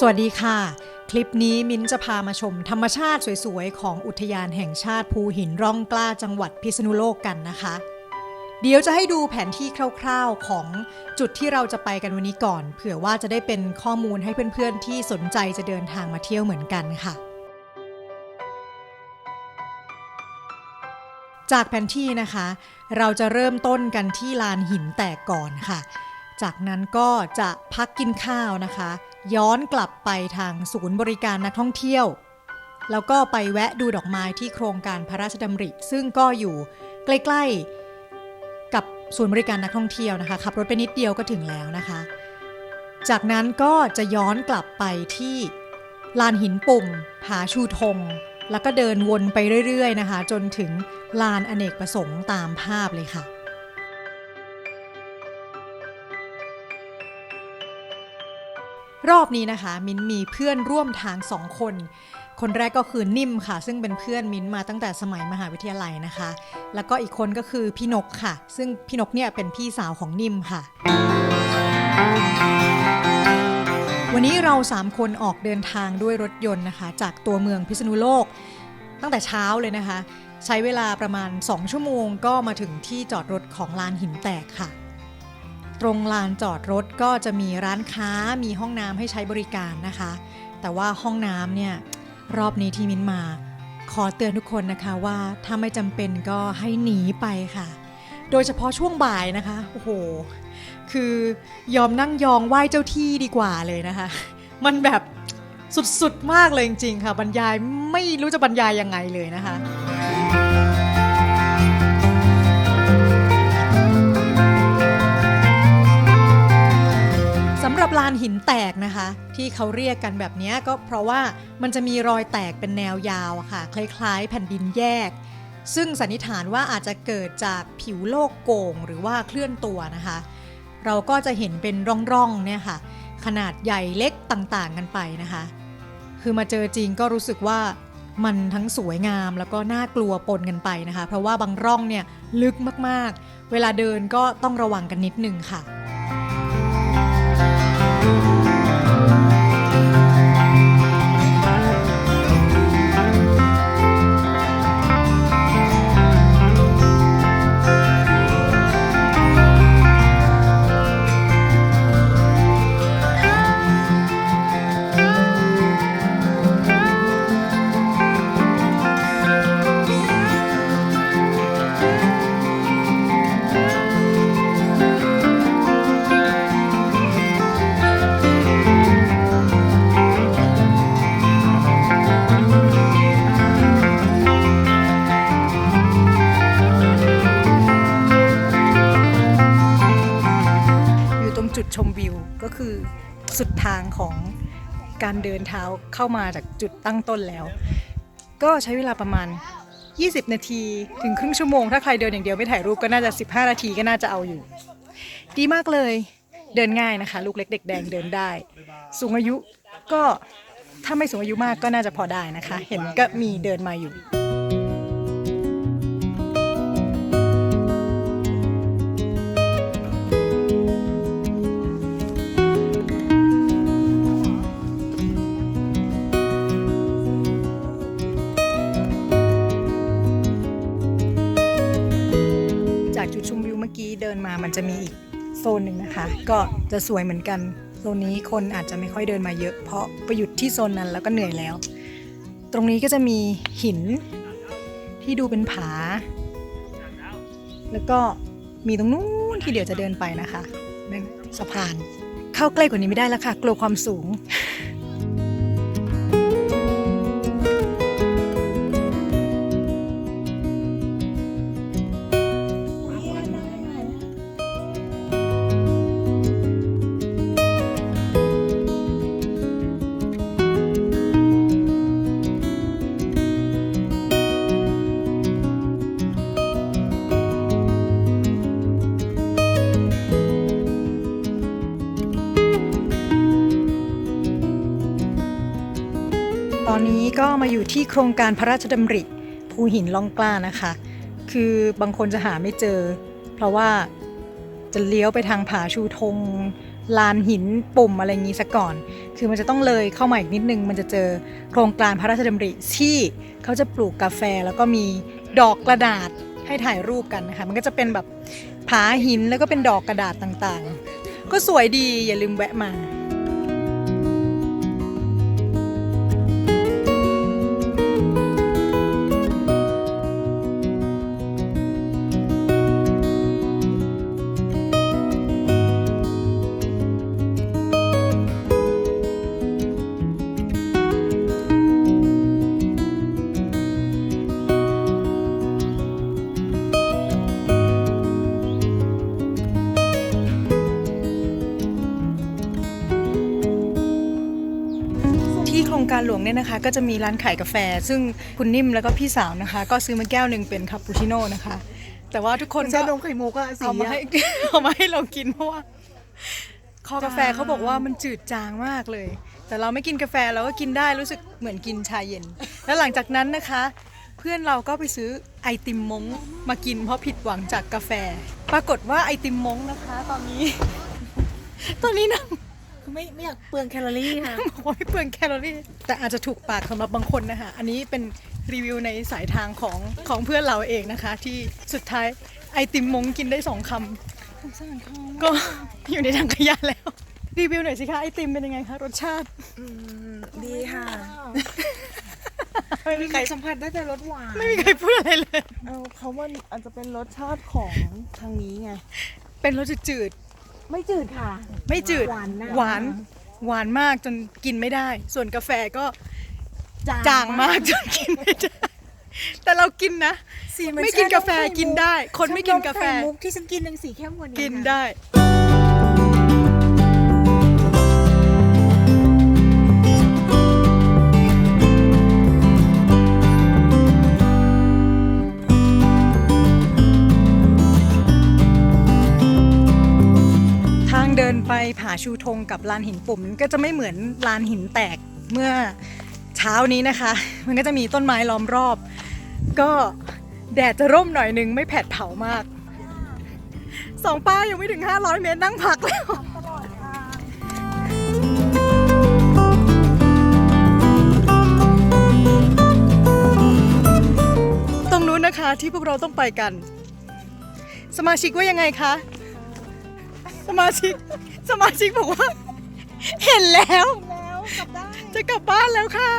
สวัสดีค่ะ คลิปนี้มิ้นจะพามาชมธรรมชาติสวยๆ ของอุทยานแห่งชาติภูหินร่องกล้าจังหวัดพิษณุโลกกันนะคะ เดี๋ยวจะให้ดูแผนที่คร่าวๆของจุดที่เราจะไปกันวันนี้ก่อน เผื่อว่าจะได้เป็นข้อมูลให้เพื่อนๆที่สนใจจะเดินทางมาเที่ยวเหมือนกันค่ะ จากแผนที่นะคะ เราจะเริ่มต้นกันที่ลานหินแตกก่อนค่ะ จากนั้นก็จะพักกินข้าวนะคะ ย้อนกลับไปทางศูนย์บริการนักท่องเที่ยว แล้วก็ไปแวะดูดอกไม้ที่โครงการพระราชดำริ ซึ่งก็อยู่ใกล้ ๆ กับศูนย์บริการนักท่องเที่ยวนะคะขับรถไปนิดเดียวก็ถึงแล้วนะคะ จากนั้นก็จะย้อนกลับไปที่ลานหินปุ่ม ผาชูธง แล้วก็เดินวนไปเรื่อย ๆ นะคะ จนถึงลานอเนกประสงค์ตามภาพเลยค่ะ รอบนี้นะคะ มิ้นมีเพื่อนร่วมทางสองคน คนแรกก็คือนิ่มค่ะ ซึ่งเป็นเพื่อนมิ้นมาตั้งแต่สมัยมหาวิทยาลัยนะคะ แล้วก็อีกคนก็คือพี่นกค่ะ ซึ่งพี่นกเนี่ยเป็นพี่สาวของนิ่มค่ะ วันนี้เราสามคนออกเดินทางด้วยรถยนต์นะคะ จากตัวเมืองพิษณุโลก ตั้งแต่เช้าเลยนะคะ ใช้เวลาประมาณ 2 ชั่วโมงก็มาถึงที่จอดรถของลานหินแตกค่ะ ตรงลานจอดรถก็จะมีร้านค้ามีห้องน้ำให้ใช้บริการนะคะ แต่ว่าห้องน้ำเนี่ยรอบนี้ที่มิ้นมา ขอเตือนทุกคนนะคะว่าถ้าไม่จำเป็นก็ให้หนีไปค่ะ โดยเฉพาะช่วงบ่ายนะคะโอ้โห คือยอมนั่งยองไหว้เจ้าที่ดีกว่าเลยนะคะ มันแบบสุดๆมากเลยจริงๆค่ะ บรรยายไม่รู้จะบรรยายยังไงเลยนะคะ รับลานหินแตกนะคะ ที่เขาเรียกกันแบบนี้ก็เพราะว่ามันจะมีรอยแตกเป็นแนวยาวค่ะ คล้ายๆ แผ่นดินแยก ซึ่งสันนิษฐานว่าอาจจะเกิดจากผิวโลกโก่งหรือว่าเคลื่อนตัวนะคะ เราก็จะเห็นเป็นร่องๆเนี่ยค่ะ ขนาดใหญ่เล็กต่างๆกันไปนะคะ คือมาเจอจริงก็รู้สึกว่ามันทั้งสวยงามแล้วก็น่ากลัวปนกันไปนะคะ เพราะว่าบางร่องเนี่ยลึกมากๆ เวลาเดินก็ต้องระวังกันนิดนึงค่ะ การเดินเท้าเข้ามาจากจุดตั้งต้นแล้ว ก็ใช้เวลาประมาณ 20 นาทีถึงครึ่งชั่วโมง ถ้าใครเดินอย่างเดียวไม่ถ่ายรูปก็น่าจะ 15 นาทีก็น่าจะเอาอยู่ ดีมากเลยเดินง่ายนะคะ ลูกเล็กเด็กแดงเดินได้ สูงอายุก็ถ้าไม่สูงอายุมากก็น่าจะพอได้นะคะ เห็นก็มีเดินมาอยู่ มันจะมีอีกโซนหนึ่งนะคะ ก็จะสวยเหมือนกันโซนนี้คนอาจจะไม่ค่อยเดินมาเยอะ เพราะไปหยุดที่โซนนั้นแล้วก็เหนื่อยแล้ว ตรงนี้ก็จะมีหินที่ดูเป็นผา แล้วก็มีตรงนู้นที่เดี๋ยวจะเดินไปนะคะนั่นสะพาน เข้าใกล้กว่านี้ไม่ได้แล้วค่ะ กลัวความสูง ก็มาอยู่ที่โครงการพระราชดำริภูหินล่องกล้านะคะ คือบางคนจะหาไม่เจอ เพราะว่าจะเลี้ยวไปทางผาชูธงลานหินปุ่มอะไรอย่างนี้ซะก่อน คือมันจะต้องเลยเข้ามาอีกนิดนึง มันจะเจอโครงการพระราชดำริที่เขาจะปลูกกาแฟแล้วก็มีดอกกระดาษให้ถ่ายรูปกันนะคะ มันก็จะเป็นแบบผาหินแล้วก็เป็นดอกกระดาษต่างๆ ก็สวยดีอย่าลืมแวะมา เนี่ยนะคะ ก็จะมีร้านขายกาแฟ ซึ่งคุณนิ่มแล้วก็พี่สาวนะคะ ก็ซื้อมาแก้วหนึ่งเป็นคาปูชิโน่นะคะ แต่ว่าทุกคนชาก็นมไข่มุกอะสีเอามาอะให้เอามาให้เรากินเพราะว่าคอกาแฟเขาบอกว่ามันจืดจางมากเลย แต่เราไม่กินกาแฟเราก็กินได้รู้สึกเหมือนกินชาเย็น แล้วหลังจากนั้นนะคะ เพื่อนเราก็ไปซื้อไอติมมงมากินเพราะผิดหวังจากกาแฟ ปรากฏว่าไอติมมงนะคะ ตอนนี้ ตอนนี้นะ คือไม่ไม่อยากเปลืองแคลอรี่ค่ะบอกว่าไม่เปลืองแคลอรี่ แต่อาจจะถูกปากสำหรับบางคนนะคะอันนี้เป็นรีวิวในสายทางของของเพื่อนเราเองนะคะ ที่สุดท้ายไอติมมงกินได้สองคำสงสารเขาก็ อยู่ในถังขยะแล้ว รีวิวหน่อยสิคะไอติมเป็นยังไงคะรสชาติ อืมดีค่ะไม่มีใครสัมผัสได้แต่รสหวานไม่มีใครพูดอะไรเลย เอาเขาว่าอาจจะเป็นรสชาติของทางนี้ไง เป็นรสจืด ไม่จืดค่ะๆไม่จืดหวานนะ หวานหวานมากจนกินไม่ได้ ส่วนกาแฟก็จางมากจนกินไม่ได้ แต่เรากินนะ สีเหมือนไม่กินกาแฟชนมไข่มุกินได้คนไม่กินกาแฟชนมไข่มุกที่ฉันกินยังสีเข้มกว่านี้กินค่ะได้ ผาชูธงกับลานหินปุ่มก็จะไม่เหมือนลานหินแตกเมื่อเช้านี้นะคะ มันก็จะมีต้นไม้ล้อมรอบ ก็แดดจะร่มหน่อยหนึงไม่แผดเผามากสองป้ายังไม่ถึง 500 เมตรนั่งพักแล้วตรงนู้นนะคะที่พวกเราต้องไปกัน สมาชิกว่ายังไงคะ สมาชิก สมาชิกบอกว่า เห็นแล้ว แล้วกลับได้จะกลับบ้านแล้วค่ะ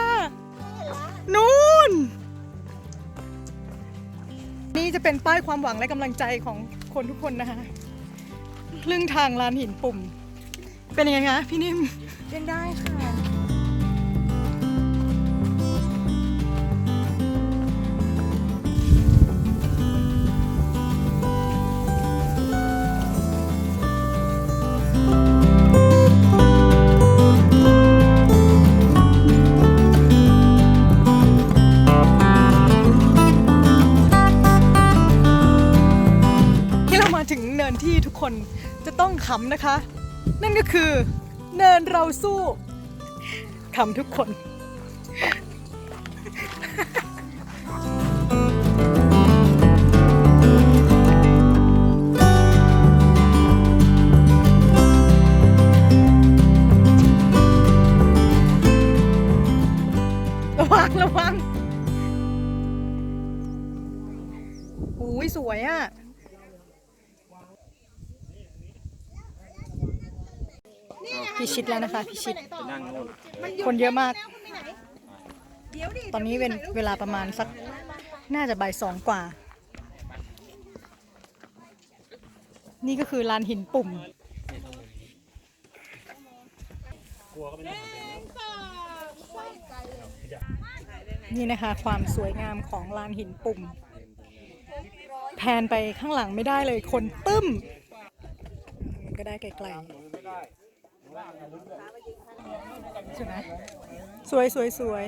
นู่น นี่จะเป็นป้ายความหวังและกำลังใจของคนทุกคนนะคะครึ่งทางลานหินปุ่ม เป็นยังไงคะพี่นิ่มยังได้ค่ะ คนจะต้องขำนะคะ นั่นก็คือเนินเราสู้ขำทุกคนระวังระวังอุ้ยสวยอะ พิชิตแล้วนะคะ พิชิตคนเยอะมาก ตอนนี้เป็นเวลาประมาณสัก น่าจะบ่ายสองกว่า นี่ก็คือลานหินปุ่มนี่นะคะ ความสวยงามของลานหินปุ่ม แพนไปข้างหลังไม่ได้เลยคนตึ้มมันก็ได้ไกลๆใช่ไหม สวยสวยสวย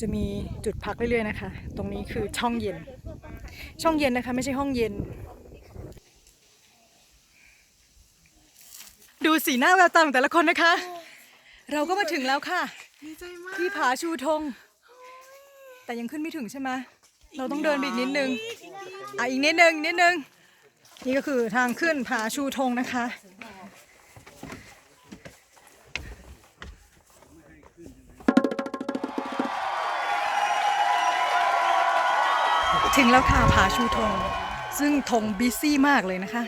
จะมีจุดพักเรื่อยๆนะคะ ตรงนี้คือช่องเย็น ช่องเย็นนะคะ ไม่ใช่ห้องเย็น ดูสีหน้าแววตาของแต่ละคนนะคะ เราก็มาถึงแล้วค่ะ ที่ผาชูธง แต่ยังขึ้นไม่ถึงใช่ไหมเราต้องเดินไปอีกนิดนึง อะอีกนิดนึงนิดนึง นี่ก็คือทางขึ้นผาชูธงนะคะ ถึงแล้วค่ะผาชูธงซึ่งธงบิซี่มากเลยนะคะ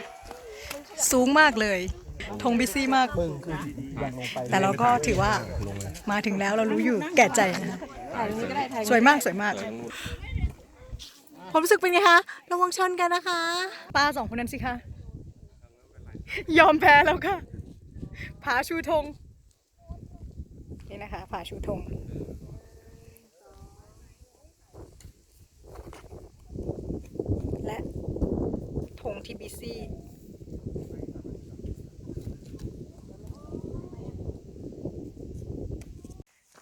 สูงมากเลยธงบิซี่มาก แต่เราก็ถือว่ามาถึงแล้วเรารู้อยู่แก่ใจนะคะถ่ายตรงนี้ก็ได้ถ่ายสวยมากสวยมากความรู้สึกเป็นไงคะระวังชนกันนะคะตาสองคนนั้นสิคะยอมแพ้แล้วค่ะผาชูธงนี่นะคะผาชูธง และธง ที่บีซี่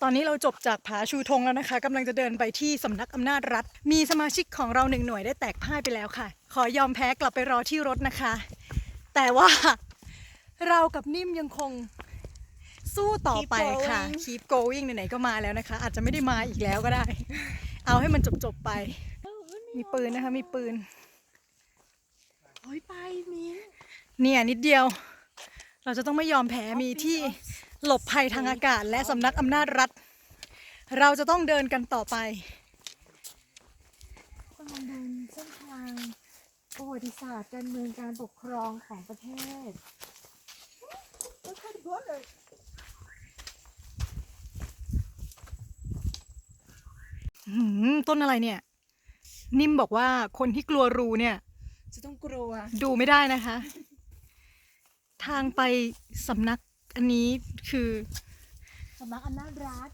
ตอนนี้เราจบจากผาชูธงแล้วนะคะกำลังจะเดินไปที่สำนักอำนาจรัฐ มีสมาชิกของเราหนึ่งหน่วยได้แตกพ่ายไปแล้วค่ะ ขอยอมแพ้กลับไปรอที่รถนะคะ แต่ว่าเรากับนิ่มยังคงสู้ต่อไปค่ะ keep going ไหนๆก็มาแล้วนะคะ อาจจะไม่ได้มาอีกแล้วก็ได้ เอาให้มันจบๆไป มีปืนนะคะ มีปืน โอ้ยไปมิ้นเนี่ยนิดเดียว เราจะต้องไม่ยอมแพ้มีที่หลบภัยทางอากาศ และสำนักอำนาจรัฐ เราจะต้องเดินกันต่อไปกำลังเดินเส้นทางประวัติศาสตร์การเมืองการปกครองของประเทศหืมต้นอะไรเนี่ย นิ่มบอกว่าคนที่กลัวรูเนี่ย จะต้องกลัว ดูไม่ได้นะคะ ทางไปสำนักอันนี้คือสำนักอำนาจรัฐ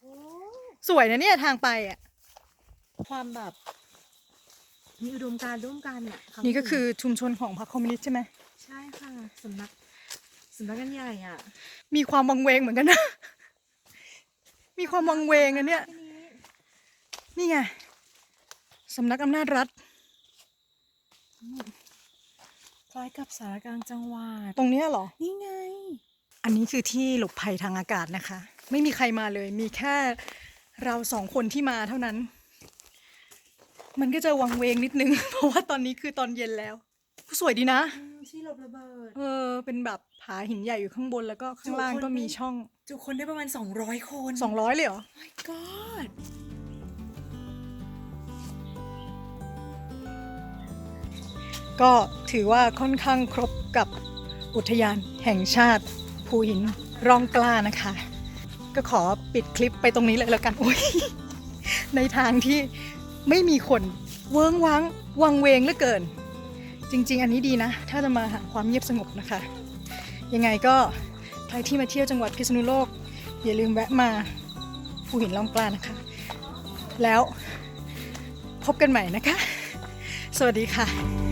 โอ้สวยนะเนี่ยทางไปอะ ความแบบมีอุดมการณ์ร่วมกันอะนี่ก็คือชุมชนของพรรคคอมมิวนิสต์ใช่ไหมใช่ค่ะสำนักสำนักกันใหญ่อะ มีความวังเวงเหมือนกันนะ มีความวังเวงอันเนี้ยนี่ไงสำนักอำนาจรัฐ คล้ายกับสารกลางจังหวัดตรงเนี้ยเหรอ นี่ไง อันนี้คือที่หลบภัยทางอากาศนะคะ ไม่มีใครมาเลย มีแค่เราสองคนที่มาเท่านั้น มันก็จะวังเวงนิดนึง เพราะว่าตอนนี้คือตอนเย็นแล้วสวยดีนะ ที่หลบระเบิด เออ เป็นแบบผาหินใหญ่อยู่ข้างบนแล้วก็ข้างล่างก็มีช่อง จุคนได้ประมาณ 200 คน 200 เลยเหรอ my god ก็ถือว่าค่อนข้างครบกับอุทยานแห่งชาติ ภูหินร่องกล้านะคะ ก็ขอปิดคลิปไปตรงนี้เลยแล้วกันโอ้ยในทางที่ไม่มีคนเวิ้งว้างวังเวงเหลือเกิน จริง ๆ อันนี้ดีนะ ถ้าจะมาหาความเงียบสงบนะคะ ยังไงก็ใครที่มาเที่ยวจังหวัดพิษณุโลก อย่าลืมแวะมาภูหินร่องกล้านะคะ แล้วพบกันใหม่นะคะ สวัสดีค่ะ